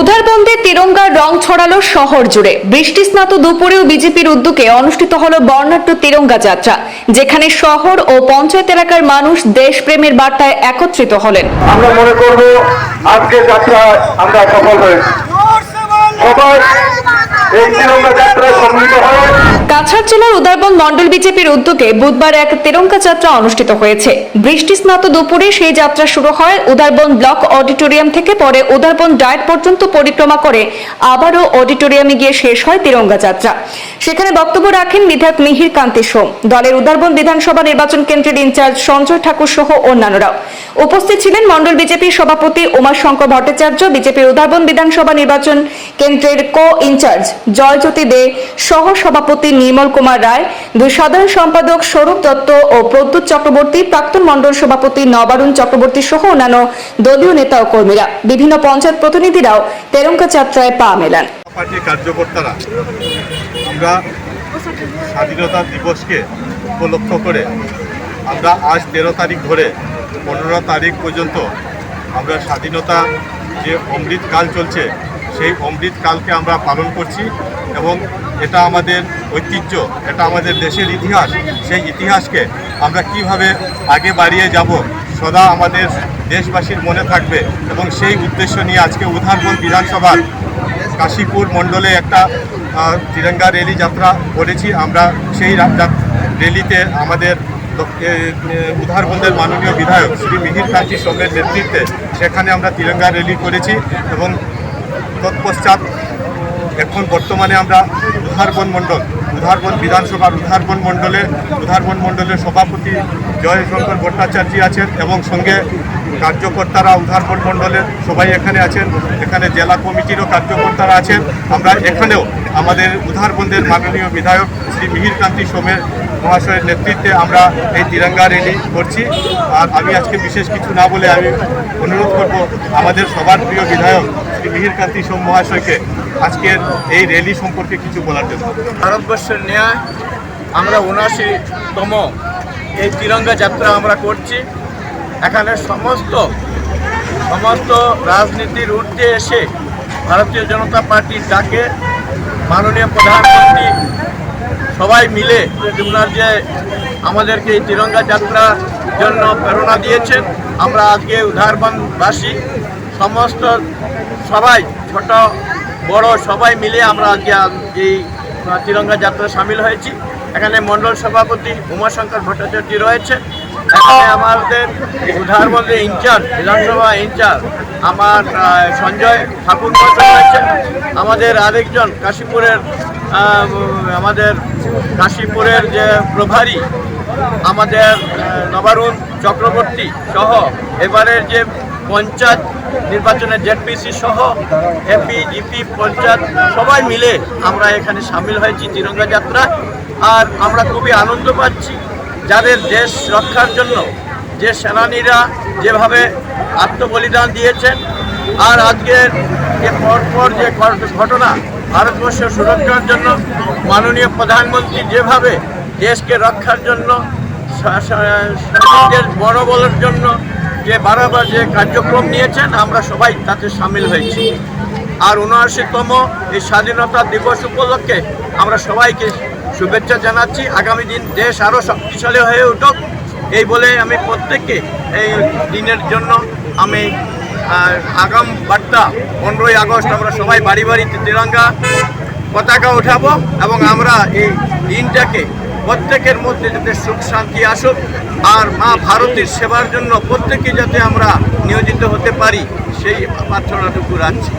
উধারবন্দে তিরঙ্গার রং ছড়ালো শহর জুড়ে। বৃষ্টি স্নাত দুপুরেও বিজেপির উদ্যোগে অনুষ্ঠিত হলো বর্ণাঢ্য তিরঙ্গা যাত্রা, যেখানে শহর ও পঞ্চায়েত এলাকার মানুষ দেশপ্রেমের বার্তায় একত্রিত হলেন। আমরা মনে করব আজকে যাত্রা আমরা সফল হয়েছি। সবার এই তিরঙ্গা যাত্রায় সম্মিলিত হয় কাছাড় জেলার উদারবন মন্ডল বিজেপির উদ্যোগে বুধবার এক তিরঙ্গা যাত্রা অনুষ্ঠিত হয়েছে। বৃষ্টি স্নাত দুপুরে সেই যাত্রা শুরু হয় উদারবন ব্লক অডিটোরিয়াম থেকে, পরে উদারবন ডায়েট পর্যন্ত পরিক্রমা করে আবারও অডিটোরিয়ামে গিয়ে শেষ হয় তিরঙ্গা যাত্রা। সেখানে বক্তব্য রাখেন বিধায়ক মিহির কান্তি সোম। দলের উদারবন বিধানসভা নির্বাচন কেন্দ্রের ইনচার্জ সঞ্জয় ঠাকুর সহ অন্যান্যরাও। উপস্থিত ছিলেন মন্ডল বিজেপির সভাপতি উমাশঙ্কর ভট্টাচার্য, বিজেপির উদারবন বিধানসভা নির্বাচন কেন্দ্রের কো ইনচার্জ জয়জ্যোতি দে সহ সভাপতি নির্মল কুমার রায় দুই সাধারণ সম্পাদক স্বরূপ দত্ত ও প্রদ্যুৎ চক্রবর্তী, প্রাক্তন মন্ডল সভাপতি নবারুণ চক্রবর্তী সহ অন্যান্য দলীয় নেতা ও কর্মীরা। বিভিন্ন পঞ্চায়েত প্রতিনিধিরাও তেরঙ্কা যাত্রায় পা মেলান। কার্যকর্তারা আমরা স্বাধীনতা দিবসকে উপলক্ষ করে আমরা আজ তেরো তারিখ ধরে পনেরো তারিখ পর্যন্ত আমরা স্বাধীনতা যে অমৃতকাল চলছে, সেই অমৃতকালকে আমরা পালন করছি এবং এটা আমাদের ঐতিহ্য, এটা আমাদের দেশের ইতিহাস। সেই ইতিহাসকে আমরা কীভাবে আগে বাড়িয়ে যাব, সদা আমাদের দেশবাসীর মনে থাকবে এবং সেই উদ্দেশ্য নিয়ে আজকে উধারবন বিধানসভার কাশীপুর মণ্ডলে একটা তিরঙ্গা র্যালি যাত্রা করেছি। আমরা সেই রা- যা- র্যালিতে আমাদের উধারবন্দের মাননীয় বিধায়ক শ্রী মিহির কাঞ্চি সোমের নেতৃত্বে সেখানে আমরা তিরঙ্গা র্যালি করেছি এবং তৎপশ্চাৎ এখন বর্তমানে আমরা উধারবন মণ্ডল, উধারবন বিধানসভার উধারবন মণ্ডলে উধারবন মণ্ডলের সভাপতি জয়শঙ্কর ভট্টাচার্য আছেন এবং সঙ্গে কার্যকর্তারা উধারবন মণ্ডলের সবাই এখানে আছেন। এখানে জেলা কমিটিরও কার্যকর্তারা আছেন। আমরা এখানেও আমাদের উধারবন্দের মাননীয় বিধায়ক শ্রী মিহির কান্তি সোমের মহাশয়ের নেতৃত্বে আমরা এই তিরঙ্গা র্যালি করছি। আর আমি আজকে বিশেষ কিছু না বলে আমি অনুরোধ করব আমাদের সবার প্রিয় বিধায়ক শ্রী মিহির কান্তি সোম মহাশয়কে আজকের এই র্যালি সম্পর্কে কিছু বলার জন্য। ভারতবর্ষের ন্যায় আমরা উনাশিতম এই তিরঙ্গা যাত্রা আমরা করছি। এখানে সমস্ত সমস্ত রাজনীতির ঊর্ধ্বে এসে ভারতীয় জনতা পার্টির ডাকে মাননীয় প্রধানমন্ত্রী সবাই মিলে ওনার যে আমাদেরকে এই তিরঙ্গা যাত্রার জন্য প্রেরণা দিয়েছেন, আমরা আজকে উদারবনবাসী সমস্ত সবাই, ছোট, বড়, সবাই মিলে আমরা আজকে এই তিরঙ্গা যাত্রা সামিল হয়েছি। এখানে মণ্ডল সভাপতি উমাশঙ্কর ভট্টাচার্য রয়েছে। এখানে আমাদের উদারবন্দের ইনচার্জ, বিধানসভা ইনচার্জ, আমার সঞ্জয় ঠাকুর রয়েছেন আমাদের আরেকজন কাশীপুরের আমাদের কাশীপুরের যে প্রভারী, আমাদের নবারুণ চক্রবর্তী সহ এবারের যে পঞ্চায়েত নির্বাচনের জেডপিসি সহ এপি জিপি পঞ্চায়েত সবাই মিলে আমরা এখানে সামিল হয়েছি তিরঙ্গা যাত্রা আর আমরা খুবই আনন্দ পাচ্ছি যাদের দেশ রক্ষার জন্য যে সেনানীরা যেভাবে আত্মবলিদান দিয়েছেন আর আজকের যে পরপর যে ঘটনা ভারতবর্ষের সুরক্ষার জন্য মাননীয় প্রধানমন্ত্রী যেভাবে দেশকে রক্ষার জন্য সৈনিকদের মনোবলের জন্য যে বারবার যে কার্যক্রম নিয়েছেন, আমরা সবাই তাতে সামিল হয়েছি। আর উনআশিতম এই স্বাধীনতা দিবস উপলক্ষে আমরা সবাইকে শুভেচ্ছা জানাচ্ছি। আগামী দিন দেশ আরও শক্তিশালী হয়ে উঠুক, এই বলে আমি প্রত্যেককে এই দিনের জন্য আমি আগাম বার্তা, পনেরোই আগস্ট আমরা সবাই বাড়ি বাড়িতে তিরঙ্গা পতাকা উঠাবো এবং আমরা এই দিনটাকে প্রত্যেকের মধ্যে যাতে সুখ শান্তি আসুক আর মা ভারতীর সেবার জন্য প্রত্যেকে যাতে আমরা নিয়োজিত হতে পারি, সেই প্রার্থনাটুকু রাখছি।